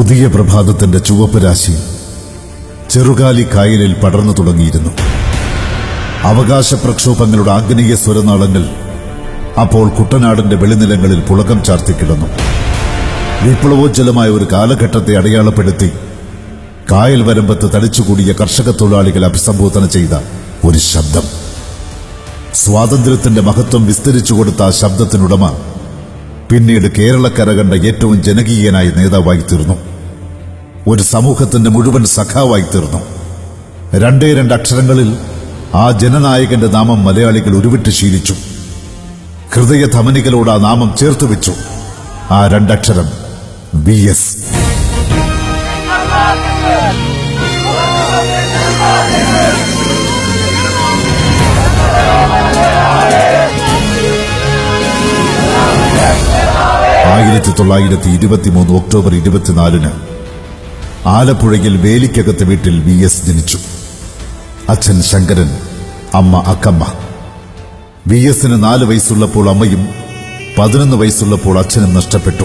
പുതിയ പ്രഭാതത്തിന്റെ ചുവപ്പ് രാശി ചെറുകാലി കായലിൽ പടർന്നു തുടങ്ങിയിരുന്നു. അവകാശ പ്രക്ഷോഭങ്ങളുടെ ആഗ്നേയ സ്വരനാളങ്ങൾ അപ്പോൾ കുട്ടനാടിന്റെ വെളിനിലങ്ങളിൽ പുളകം ചാർത്തിക്കിടന്നു വിപ്ലവോജ്ജലമായ ഒരു കാലഘട്ടത്തെ അടയാളപ്പെടുത്തി കായൽ വരമ്പത്ത് തടിച്ചുകൂടിയ കർഷക തൊഴിലാളികൾ അഭിസംബോധന ചെയ്ത ഒരു ശബ്ദം. സ്വാതന്ത്ര്യത്തിന്റെ മഹത്വം വിസ്തരിച്ചു കൊടുത്ത ആ ശബ്ദത്തിനുടമ പിന്നീട് കേരളക്കര കണ്ട ഏറ്റവും ജനകീയനായ നേതാവായി തീർന്നു. ഒരു സമൂഹത്തിന്റെ മുഴുവൻ സഖാവായി തീർന്നു. രണ്ടേ രണ്ട് അക്ഷരങ്ങളിൽ ആ ജനനായകന്റെ നാമം മലയാളികൾ ഉരുവിട്ട് ശീലിച്ചു. ഹൃദയ ധമനികളോട് ആ നാമം ചേർത്തു വെച്ചു. ആ രണ്ടക്ഷരം വി എസ്. ആയിരത്തി തൊള്ളായിരത്തി ഇരുപത്തിമൂന്ന് ഒക്ടോബർ ഇരുപത്തിനാലിന് ആലപ്പുഴയിൽ വേലിക്കകത്ത് വീട്ടിൽ വി എസ് ജനിച്ചു. അച്ഛൻ ശങ്കരൻ അമ്മ അക്കമ്മ. വി എസിന് നാല് വയസ്സുള്ളപ്പോൾ അമ്മയും പതിനൊന്ന് വയസ്സുള്ളപ്പോൾ അച്ഛനും നഷ്ടപ്പെട്ടു.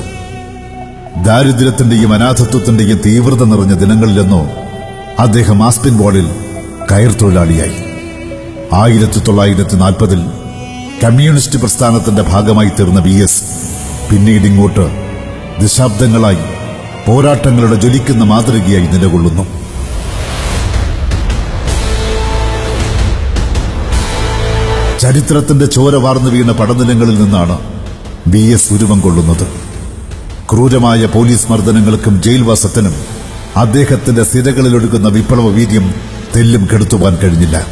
ദാരിദ്ര്യത്തിന്റെയും അനാഥത്വത്തിന്റെയും തീവ്രത നിറഞ്ഞ ദിനങ്ങളിലെന്നോ അദ്ദേഹം ആസ്പിൻ ബോളിൽ കയർ തൊഴിലാളിയായി. ആയിരത്തി തൊള്ളായിരത്തി നാൽപ്പതിൽ കമ്മ്യൂണിസ്റ്റ് പ്രസ്ഥാനത്തിന്റെ ഭാഗമായി തീർന്ന വി എസ് പിന്നീട് ഇങ്ങോട്ട് ദശാബ്ദങ്ങളായി പോരാട്ടങ്ങളുടെ ജ്വലിക്കുന്ന മാതൃകയായി നിലകൊള്ളുന്നു. ചരിത്രത്തിന്റെ ചോര വാർന്നു വീണ പടനിലങ്ങളിൽ നിന്നാണ് വി എസ് ഉരുവം കൊള്ളുന്നത്. ക്രൂരമായ പോലീസ് മർദ്ദനങ്ങൾക്കും ജയിൽവാസത്തിനും അദ്ദേഹത്തിന്റെ സിരകളിലൊഴുകുന്ന വിപ്ലവ വീര്യം തെല്ലും കെടുത്തുവാൻ കഴിഞ്ഞില്ല.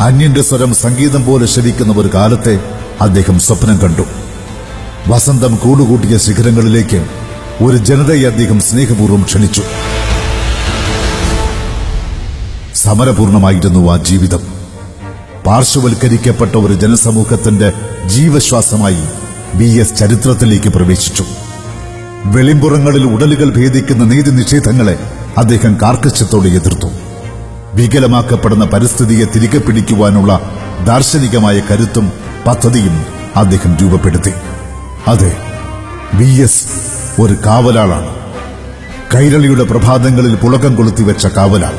അന്യന്റെ സ്വരം സംഗീതം പോലെ ശവിക്കുന്ന ഒരു കാലത്തെ അദ്ദേഹം സ്വപ്നം കണ്ടു. വസന്തം കൂടുകൂട്ടിയ ശിഖരങ്ങളിലേക്ക് ഒരു ജനതയെ അദ്ദേഹം സ്നേഹപൂർവം ക്ഷണിച്ചു. സമരപൂർണമായിരുന്നു ആ ജീവിതം. പാർശ്വവൽക്കരിക്കപ്പെട്ട ഒരു ജനസമൂഹത്തിന്റെ ജീവശ്വാസമായി ബി എസ് ചരിത്രത്തിലേക്ക് പ്രവേശിച്ചു. വെളിമ്പുറങ്ങളിൽ ഉടലുകൾ ഭേദിക്കുന്ന നീതി നിഷേധങ്ങളെ അദ്ദേഹം കാർക്കശ്യത്തോടെ എതിർത്തു. വികലമാക്കപ്പെടുന്ന പരിസ്ഥിതിയെ തിരികെ പിടിക്കുവാനുള്ള ദാർശനികമായ കരുത്തും പദ്ധതിയും അദ്ദേഹം രൂപപ്പെടുത്തി. അതെ വി എസ് ഒരു കാവലാളാണ്. കൈരളിയുടെ പ്രഭാതങ്ങളിൽ പുളകം കൊളുത്തിവെച്ച കാവലാൾ.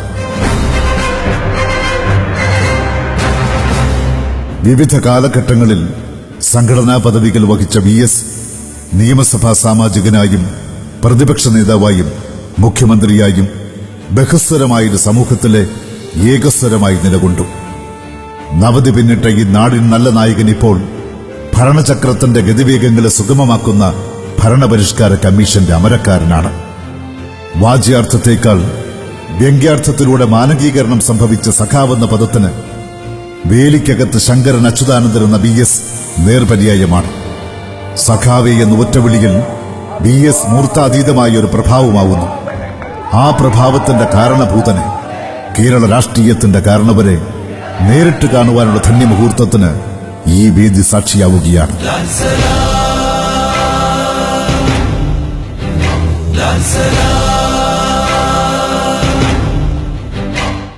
വിവിധ കാലഘട്ടങ്ങളിൽ സംഘടനാ പദവികൾ വഹിച്ച വി എസ് നിയമസഭാ സാമാജികനായും പ്രതിപക്ഷ നേതാവായും മുഖ്യമന്ത്രിയായും ബഹസ്വരമായൊരു സമൂഹത്തിലെ ഏകസ്വരമായി നിലകൊണ്ടു. നവതി പിന്നിട്ട ഈ നാടിൻ നല്ല നായകൻ ഇപ്പോൾ ഭരണചക്രത്തിന്റെ ഗതിവേഗങ്ങളെ സുഗമമാക്കുന്ന ഭരണപരിഷ്കാര കമ്മീഷന്റെ അമരക്കാരനാണ്. വാജ്യാർത്ഥത്തേക്കാൾ വ്യംഗ്യാർത്ഥത്തിലൂടെ മാനകീകരണം സംഭവിച്ച സഖാവെന്ന പദത്തിന് വേലിക്കകത്ത് ശങ്കരൻ അച്യുതാനന്ദൻ എന്ന ബി എസ് നേർപര്യായമാണ്. സഖാവെ എന്ന ഒറ്റവിളിയിൽ ബി എസ് മൂർത്താതീതമായ ഒരു പ്രഭാവമാവുന്നു. ആ പ്രഭാവത്തിന്റെ കാരണഭൂതനെ കേരള രാഷ്ട്രീയത്തിന്റെ കാരണവരെ നേരിട്ട് കാണുവാനുള്ള ധന്യമുഹൂർത്തത്തിന് ഈ വേദി സാക്ഷിയാവുകയാണ്.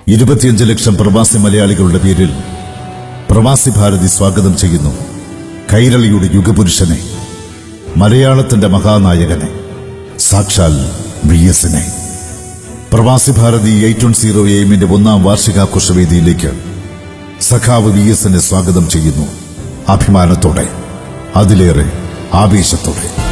ഇരുപത്തിയഞ്ച് ലക്ഷം പ്രവാസി മലയാളികളുടെ പേരിൽ പ്രവാസി ഭാരതി സ്വാഗതം ചെയ്യുന്നു. കൈരളിയുടെ യുഗപുരുഷനെ മലയാളത്തിന്റെ മഹാനായകനെ സാക്ഷാൽ വി എസിനെ പ്രവാസി ഭാരതി എയ്റ്റ് വൺ സീറോ എമ്മിന്റെ ഒന്നാം വാർഷികാഘോഷ വേദിയിലേക്ക് സഖാവ് വി എസിനെ സ്വാഗതം ചെയ്യുന്നു. അഭിമാനത്തോടെ അതിലേറെ ആവേശത്തോടെ.